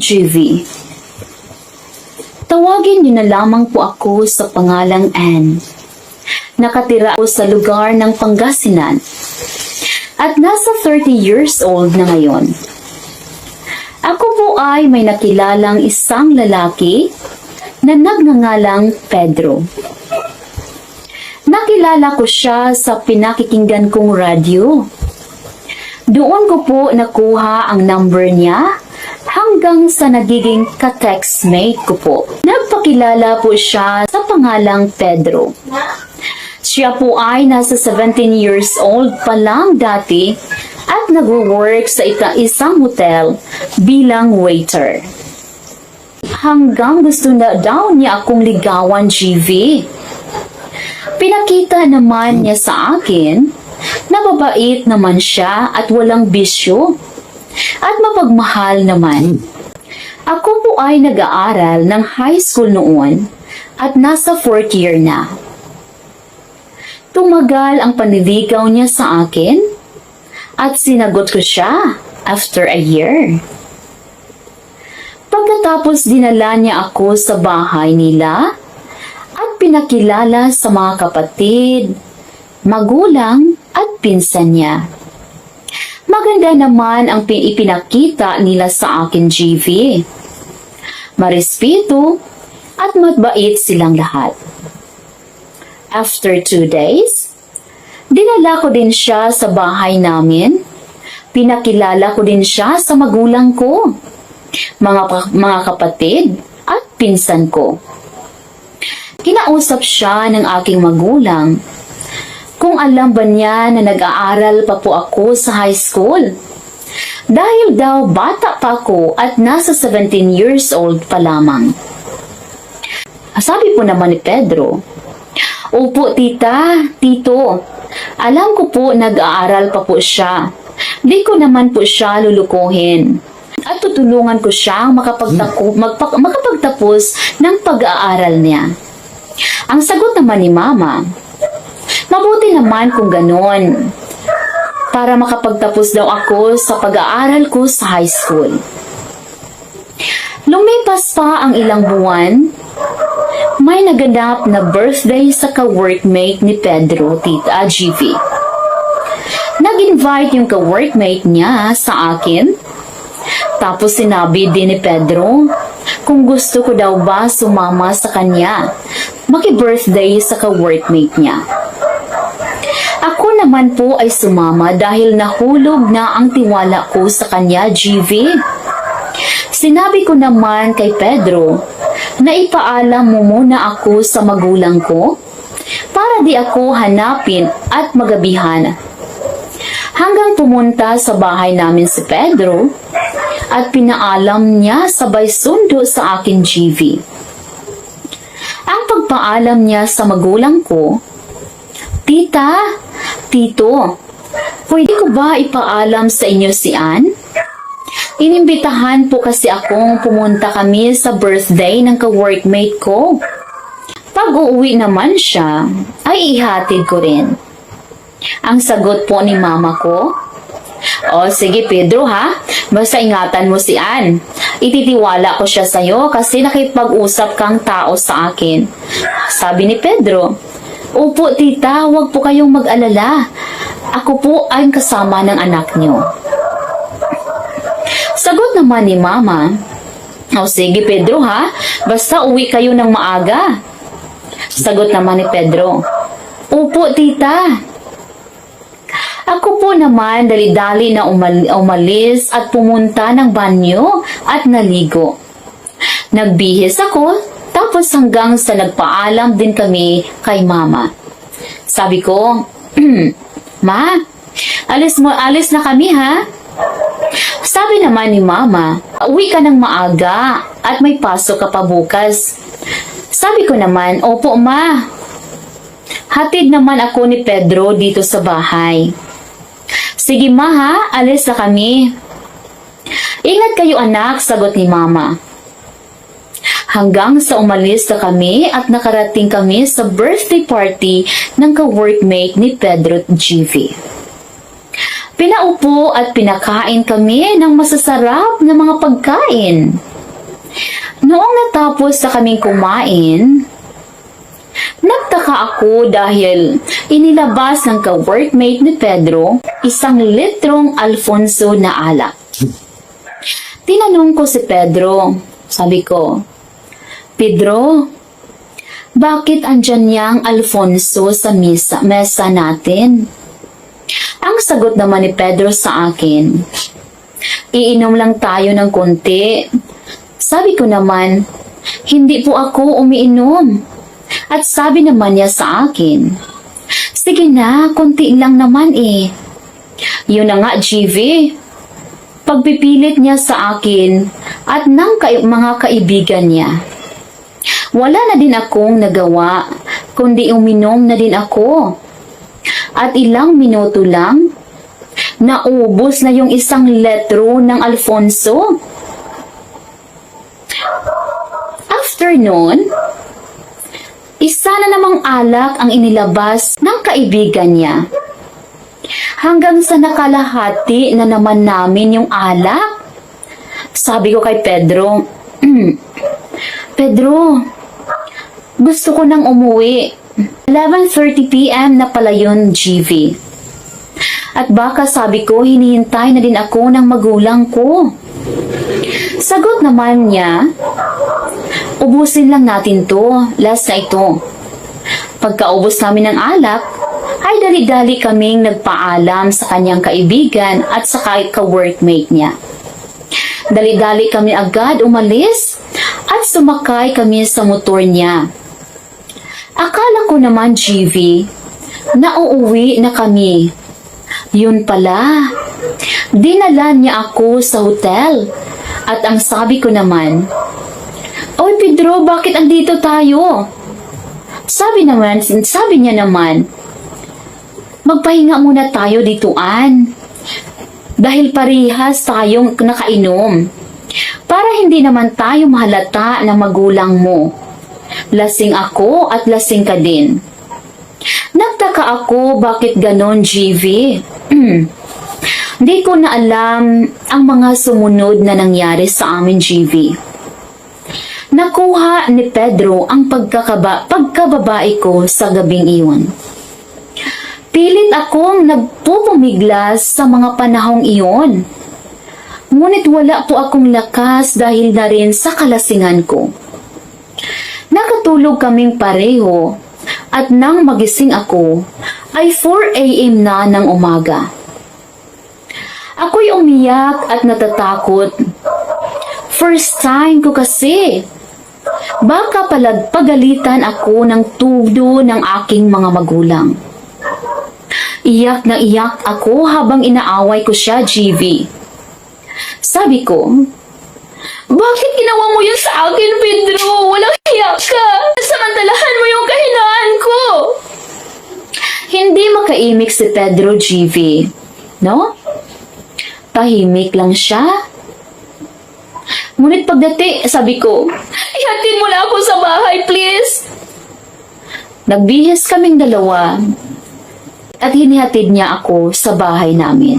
GV. Tawagin niyo na lamang po ako sa pangalang Anne. Nakatira ako sa lugar ng Pangasinan at nasa 30 years old na ngayon. Ako po ay may nakilalang isang lalaki na nagngangalang Pedro. Nakilala ko siya sa pinakikinggan kong radyo. Doon ko po nakuha ang number niya hanggang sa nagiging ka-textmate ko po. Nagpakilala po siya sa pangalang Pedro. Siya po ay nasa 17 years old pa lang dati at nagwo-work sa isang hotel bilang waiter. Hanggang gusto na daw niya akong ligawan, GV. Pinakita naman niya sa akin na mabait naman siya at walang bisyo at mapagmahal naman. Ako po ay nag-aaral ng high school noon at nasa fourth year na. Tumagal ang panliligaw niya sa akin at sinagot ko siya after a year. Pagkatapos dinala niya ako sa bahay nila at pinakilala sa mga kapatid, magulang at pinsan niya. Maganda naman ang pin- ipinakita nila sa akin, GV. Marespeto at matbait silang lahat. After two days, dinala ko din siya sa bahay namin. Pinakilala ko din siya sa magulang ko, mga, mga kapatid at pinsan ko. Kinausap siya ng aking magulang kung alam ba niya na nag-aaral pa po ako sa high school. Dahil daw bata pa ako at nasa 17 years old pa lamang. Sabi po naman ni Pedro, Opo tita, tito, alam ko po nag-aaral pa po siya. Di ko naman po siya lulukuhin. At tutulungan ko siyang makapagtaku, magpa, makapagtapos ng pag-aaral niya. Ang sagot naman ni Mama, Mabuti naman kung ganon. Para makapagtapos daw ako sa pag-aaral ko sa high school. Lumipas pa ang ilang buwan, may naganap na birthday sa ka-workmate ni Pedro, Tita GV. Nag-invite yung ka-workmate niya sa akin. Tapos sinabi din ni Pedro kung gusto ko daw ba sumama sa kanya maki-birthday sa ka-workmate niya. Naman po ay sumama dahil nahulog na ang tiwala ko sa kanya, GV. Sinabi ko naman kay Pedro na ipaalam mo muna ako sa magulang ko para di ako hanapin at magabihan. Hanggang pumunta sa bahay namin si Pedro at pinaalam niya sabay sundo sa akin GV. Ang pagpaalam niya sa magulang ko, Tita, Tito, pwede ko ba ipaalam sa inyo si Ann? Inimbitahan po kasi akong pumunta kami sa birthday ng ka-workmate ko. Pag uuwi naman siya, ay ihatid ko rin. Ang sagot po ni mama ko, O sige Pedro ha, basta ingatan mo si Ann. Ititiwala ko siya sa'yo kasi nakipag-usap kang tao sa akin. Sabi ni Pedro, Opo tita, huwag po kayong mag-alala. Ako po ay kasama ng anak niyo. Sagot naman ni Mama, O sige Pedro ha, basta uwi kayo ng maaga. Sagot naman ni Pedro, Opo tita. Ako po naman dali-dali na umal- umalis at pumunta ng banyo at naligo. Nagbihis ako, tapos hanggang sa nagpaalam din kami kay mama. Sabi ko, Ma, alis mo, alis na kami ha? Sabi naman ni mama, uwi ka ng maaga at may pasok ka pa bukas. Sabi ko naman, opo ma. Hatid naman ako ni Pedro dito sa bahay. Sige ma ha, alis na kami. Ingat kayo anak, sagot ni mama. Hanggang sa umalis na kami at nakarating kami sa birthday party ng ka-workmate ni Pedro GV. Pinaupo at pinakain kami ng masasarap na mga pagkain. Noong natapos na kaming kumain, nagtaka ako dahil inilabas ng ka-workmate ni Pedro isang litrong Alfonso na alak. Tinanong ko si Pedro, sabi ko, Pedro, bakit andyan niyang Alfonso sa mesa, mesa natin? Ang sagot naman ni Pedro sa akin, iinom lang tayo ng konti. Sabi ko naman, hindi po ako umiinom. At sabi naman niya sa akin, sige na, konti lang naman eh. Yun na nga, GV. Pagpipilit niya sa akin at ng kai- mga kaibigan niya. Wala na din akong nagawa, kundi uminom na din ako. At ilang minuto lang, naubos na yung isang letro ng Alfonso. After nun, isa na namang alak ang inilabas ng kaibigan niya. Hanggang sa nakalahati na naman namin yung alak. Sabi ko kay Pedro, Pedro, gusto ko nang umuwi. 11.30pm na pala yun, GV. At baka sabi ko, hinihintay na din ako ng magulang ko. Sagot naman niya, ubusin lang natin to, last na ito. Pagkaubos namin ng alak, ay dali-dali kaming nagpaalam sa kanyang kaibigan at sa kahit ka-workmate niya. Dali-dali kami agad umalis at sumakay kami sa motor niya. Akala ko naman, GV, na uuwi na kami. Yun pala, dinala niya ako sa hotel. At ang sabi ko naman, Oy Pedro, bakit andito tayo? Sabi naman, sabi niya naman, magpahinga muna tayo dituan. Dahil parihas tayong nakainom. Para hindi naman tayo mahalata ng magulang mo. Lasing ako at lasing ka din. Nagtaka ako bakit ganon, GV. Di ko na alam ang mga sumunod na nangyari sa amin, GV. Nakuha ni Pedro ang pagkakaba, pagkababae ko sa gabing iyon. Pilit akong nagpupumiglas sa mga panahong iyon. Ngunit wala po akong lakas dahil na rin sa kalasingan ko. Nakatulog kaming pareho at nang magising ako ay 4 a.m. na ng umaga. Ako'y umiyak at natatakot. First time ko kasi. Baka palagpagalitan ako ng tudo ng aking mga magulang. Iyak na iyak ako habang inaaway ko siya, GV. Sabi ko, bakit ginawa mo yun sa akin, Pedro? Walang hiya ka. Samantalahan mo yung kahinaan ko. Hindi makaimik si Pedro GV, no? Tahimik lang siya. Ngunit pagdati, sabi ko, ihatid mo na ako sa bahay, please. Nagbihis kaming dalawa at hinihatid niya ako sa bahay namin.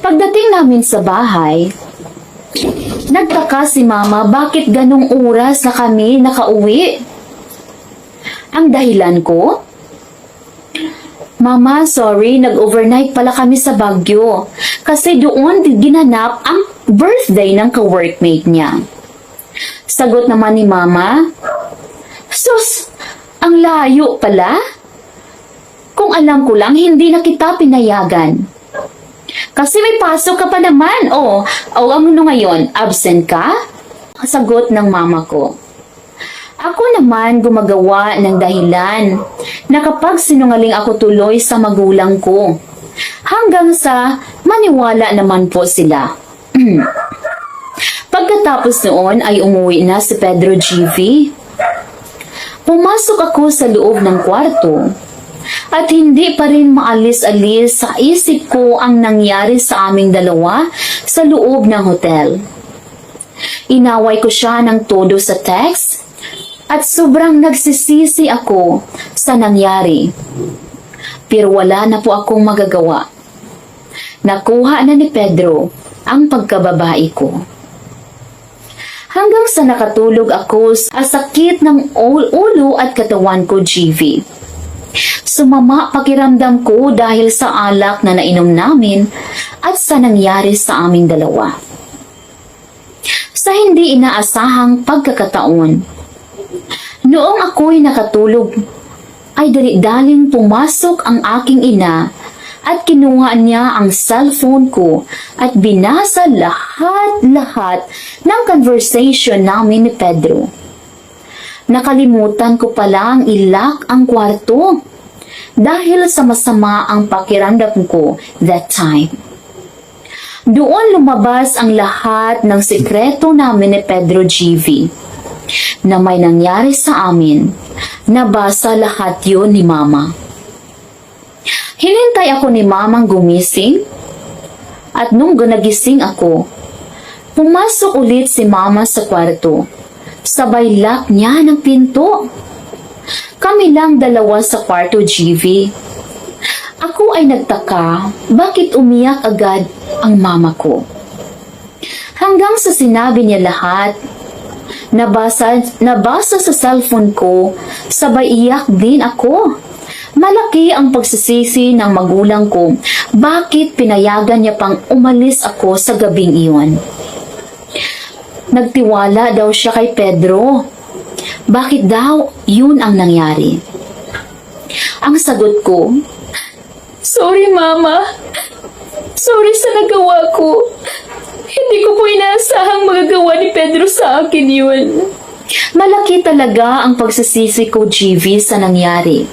Pagdating namin sa bahay, nagtaka si mama bakit ganong oras na kami nakauwi. Ang dahilan ko? Mama, sorry, nag-overnight pala kami sa Baguio. Kasi doon ginanap ang birthday ng ka-workmate niya. Sagot naman ni Mama, Sus, ang layo pala? Kung alam ko lang, hindi na kita pinayagan. Kasi may pasok ka pa naman. O, o ano ngayon, absent ka? Sagot ng mama ko. Ako naman gumagawa ng dahilan na kapag sinungaling ako tuloy sa magulang ko. Hanggang sa maniwala naman po sila. Pagkatapos noon ay umuwi na si Pedro GV. Pumasok ako sa loob ng kwarto at hindi pa rin maalis-alis sa isip ko ang nangyari sa aming dalawa sa loob ng hotel. Inaway ko siya ng todo sa text at sobrang nagsisisi ako sa nangyari. Pero wala na po akong magagawa. Nakuha na ni Pedro ang pagkababae ko. Hanggang sa nakatulog ako sa sakit ng ul- ulo at katawan ko, GV. Sumama pakiramdam ko dahil sa alak na nainom namin at sa nangyari sa aming dalawa. Sa hindi inaasahang pagkakataon, noong ako'y nakatulog, ay dali-daling pumasok ang aking ina at kinuha niya ang cellphone ko at binasa lahat-lahat ng conversation namin ni Pedro. Nakalimutan ko palang ilak ang kwarto dahil sa masama ang pakiramdam ko that time. Doon lumabas ang lahat ng sikreto namin ni Pedro GV na may nangyari sa amin. Nabasa lahat yun ni Mama. Hinintay ako ni Mamang gumising at nung nagising ako, pumasok ulit si Mama sa kwarto. Sabay lock niya ng pinto. Kami lang dalawa sa kwarto GV. Ako ay nagtaka bakit umiyak agad ang mama ko. Hanggang sa sinabi niya lahat, nabasa, nabasa sa cellphone ko, sabay iyak din ako. Malaki ang pagsisisi ng magulang ko bakit pinayagan niya pang umalis ako sa gabing iyon. Nagtiwala daw siya kay Pedro. Bakit daw yun ang nangyari? Ang sagot ko, Sorry, Mama. Sorry sa nagawa ko. Hindi ko po inaasahang magagawa ni Pedro sa akin yun. Malaki talaga ang pagsisisi ko, GV, sa nangyari.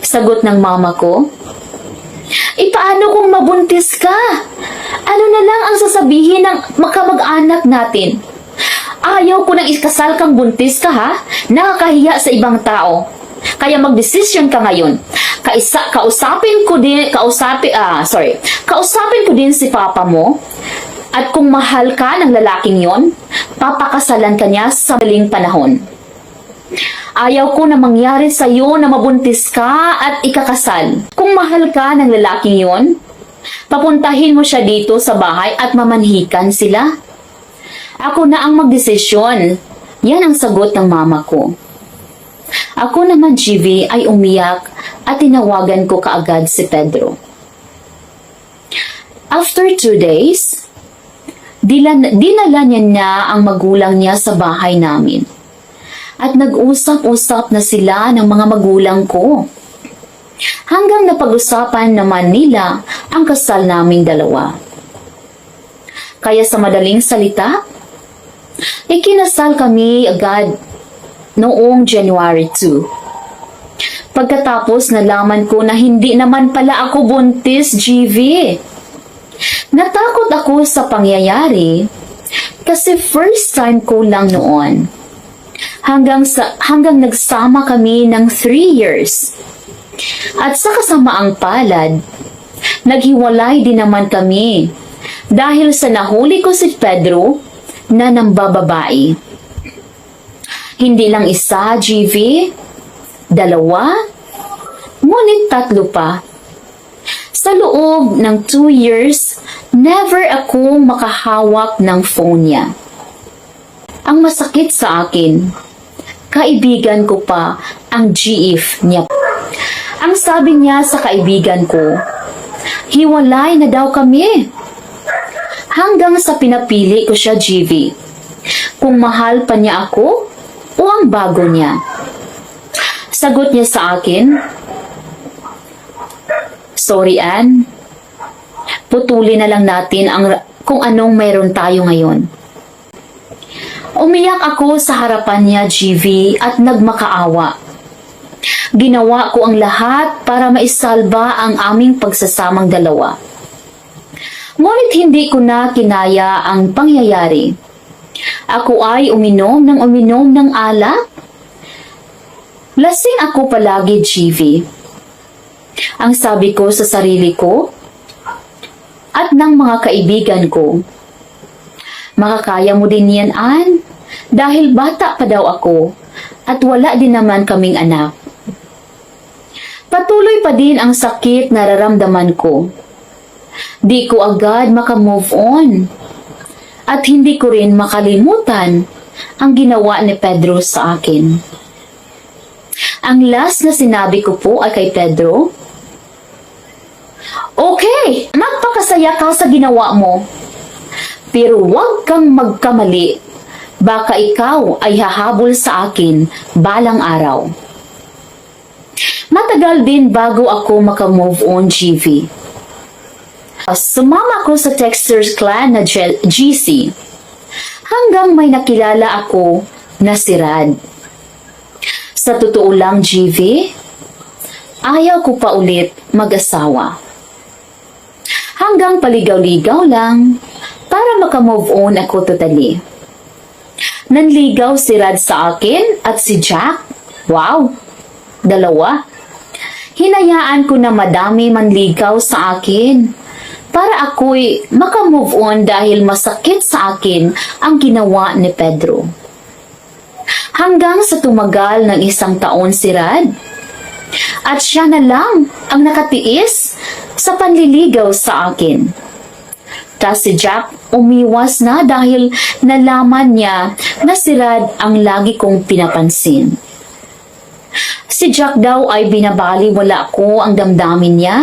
Sagot ng mama ko, E paano kung mabuntis ka? Ano na lang ang sasabihin ng makamag-anak natin? Ayaw ko nang ikasal kang buntis ka ha? Nakakahiya sa ibang tao. Kaya magdesisyon ka ngayon. Kaisa, kausapin ko din, kausapin, ah, sorry, kausapin ko din si papa mo. At kung mahal ka ng lalaking yon, papakasalan ka niya sa maling panahon. Ayaw ko na mangyari sa iyo na mabuntis ka at ikakasal. Kung mahal ka ng lalaking yon, papuntahin mo siya dito sa bahay at mamanhikan sila. Ako na ang magdesisyon. Yan ang sagot ng mama ko. Ako naman, GV, ay umiyak at tinawagan ko kaagad si Pedro. After two days, dinala niya na ang magulang niya sa bahay namin. At nag-usap-usap na sila ng mga magulang ko. Hanggang napag-usapan naman nila ang kasal naming dalawa. Kaya sa madaling salita, ikinasal kami agad noong January 2. Pagkatapos nalaman ko na hindi naman pala ako buntis, GV. Natakot ako sa pangyayari kasi first time ko lang noon. Hanggang sa hanggang nagsama kami ng 3 years. At sa kasamaang palad, naghiwalay din naman kami dahil sa nahuli ko si Pedro na nambababae. Hindi lang isa, GV, dalawa, ngunit tatlo pa. Sa loob ng two years, never akong makahawak ng phone niya. Ang masakit sa akin, kaibigan ko pa ang GF niya. Ang sabi niya sa kaibigan ko, hiwalay na daw kami. Hanggang sa pinapili ko siya, GV. Kung mahal pa niya ako, o ang bago niya? Sagot niya sa akin, Sorry, Ann. Putulin na lang natin ang kung anong mayroon tayo ngayon. Umiyak ako sa harapan niya, GV, at nagmakaawa. Ginawa ko ang lahat para maisalba ang aming pagsasamang dalawa. Ngunit hindi ko na kinaya ang pangyayari. Ako ay uminom ng uminom ng alak. Lasing ako palagi, GV. Ang sabi ko sa sarili ko at ng mga kaibigan ko, makakaya mo din yan, Ann, dahil bata pa daw ako at wala din naman kaming anak. Patuloy pa din ang sakit na nararamdaman ko. Di ko agad makamove on. At hindi ko rin makalimutan ang ginawa ni Pedro sa akin. Ang last na sinabi ko po ay kay Pedro, Okay, magpakasaya ka sa ginawa mo. Pero huwag kang magkamali. Baka ikaw ay hahabol sa akin balang araw. Matagal din bago ako makamove on GV. Sumama ko sa Texters clan na GC hanggang may nakilala ako na si Rad. Sa totoo lang, GV, ayaw ko pa ulit mag-asawa. Hanggang paligaw-ligaw lang para makamove on ako totally. Nanligaw si Rad sa akin at si Jack. Wow! Dalawa. Hinayaan ko na madami manligaw sa akin para ako'y makamove on dahil masakit sa akin ang ginawa ni Pedro. Hanggang sa tumagal ng isang taon si Rad. At siya na lang ang nakatiis sa panliligaw sa akin. Tas si Jack umiwas na dahil nalaman niya na si Rad ang lagi kong pinapansin. Si Jack daw ay binabali wala ko ang damdamin niya.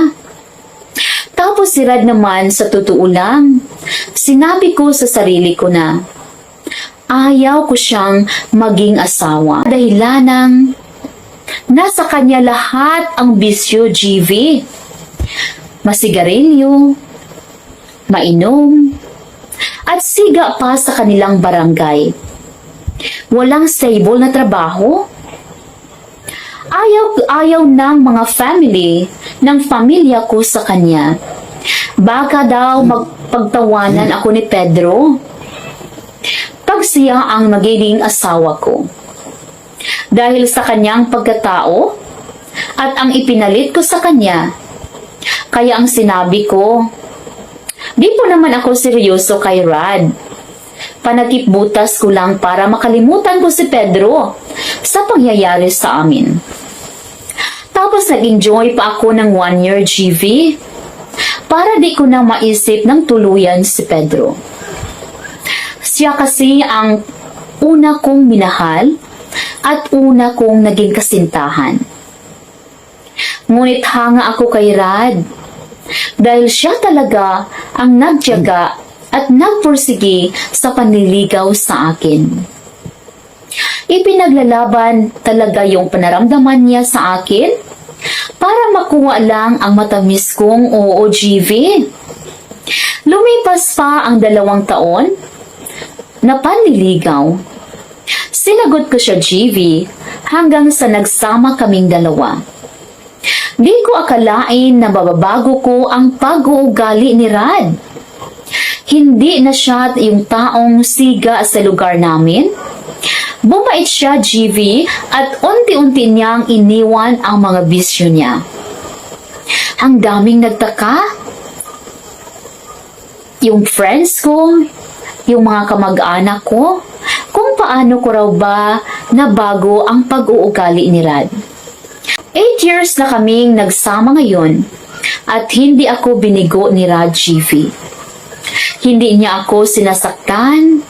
Tapos si Rad naman sa totoo lang, sinabi ko sa sarili ko na ayaw ko siyang maging asawa. Dahilan ng nasa kanya lahat ang bisyo GV. Masigarilyo, mainom, at siga pa sa kanilang barangay. Walang stable na trabaho. Ayaw, ayaw ng mga family ng pamilya ko sa kanya. Baka daw magpagtawanan ako ni Pedro pag siya ang magiging asawa ko. Dahil sa kanyang pagkatao at ang ipinalit ko sa kanya. Kaya ang sinabi ko, Di po naman ako seryoso kay Rad. Panakip butas ko lang para makalimutan ko si Pedro sa pangyayari sa amin. Tapos nag-enjoy pa ako ng one year GV para di ko na maisip ng tuluyan si Pedro. Siya kasi ang una kong minahal at una kong naging kasintahan. Ngunit hanga ako kay Rad dahil siya talaga ang nagtiyaga at nagpursige sa panliligaw sa akin. Ipinaglalaban talaga yung panaramdaman niya sa akin para makuha lang ang matamis kong OOGV. Lumipas pa ang dalawang taon na panliligaw. Sinagot ko siya GV hanggang sa nagsama kaming dalawa. Di ko akalain na bababago ko ang pag-uugali ni Rad. Hindi na siya yung taong siga sa lugar namin. Bumait siya, GV, at unti-unti niyang iniwan ang mga bisyo niya. Ang daming nagtaka. Yung friends ko, yung mga kamag-anak ko, kung paano ko raw ba nabago ang pag-uugali ni Rad. Eight years na kaming nagsama ngayon at hindi ako binigo ni GV. Hindi niya ako sinasaktan,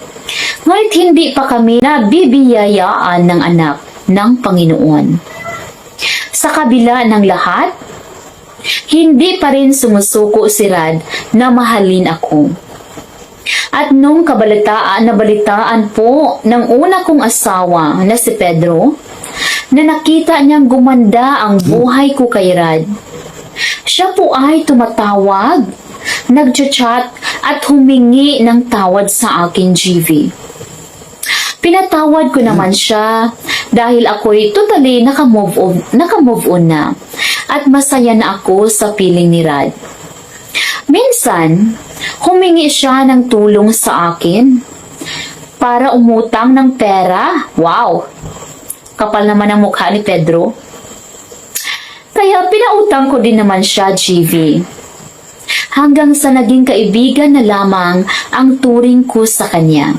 ngunit hindi pa kami nabibiyayaan ng anak ng Panginoon. Sa kabila ng lahat, hindi pa rin sumusuko si Rad na mahalin ako. At nung kabalitaan na balitaan po ng una kong asawa na si Pedro, na nakita niyang gumanda ang buhay ko kay Rad. Siya po ay tumatawag, nagchat-chat at humingi ng tawad sa akin, GV. Pinatawad ko naman siya dahil ako'y totally nakamove on, nakamove on na at masaya na ako sa piling ni Rad. Minsan, humingi siya ng tulong sa akin para umutang ng pera. Wow! Kapal naman ang mukha ni Pedro. Kaya pinautang ko din naman siya, GV. Hanggang sa naging kaibigan na lamang ang turing ko sa kanya.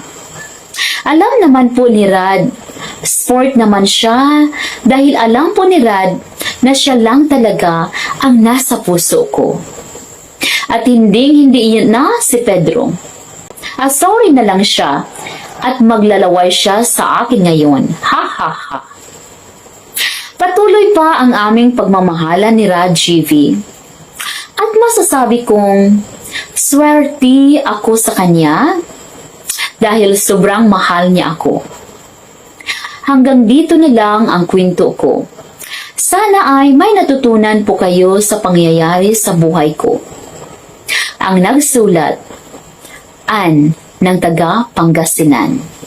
Alam naman po ni Rad, sport naman siya dahil alam po ni Rad na siya lang talaga ang nasa puso ko. At hindi hindi na si Pedro. Ah, sorry na lang siya at maglalaway siya sa akin ngayon. Ha ha ha. Patuloy pa ang aming pagmamahalan ni Rajiv. At masasabi kong swerte ako sa kanya dahil sobrang mahal niya ako. Hanggang dito na lang ang kwento ko. Sana ay may natutunan po kayo sa pangyayari sa buhay ko. Ang nagsulat, An ng taga Pangasinan.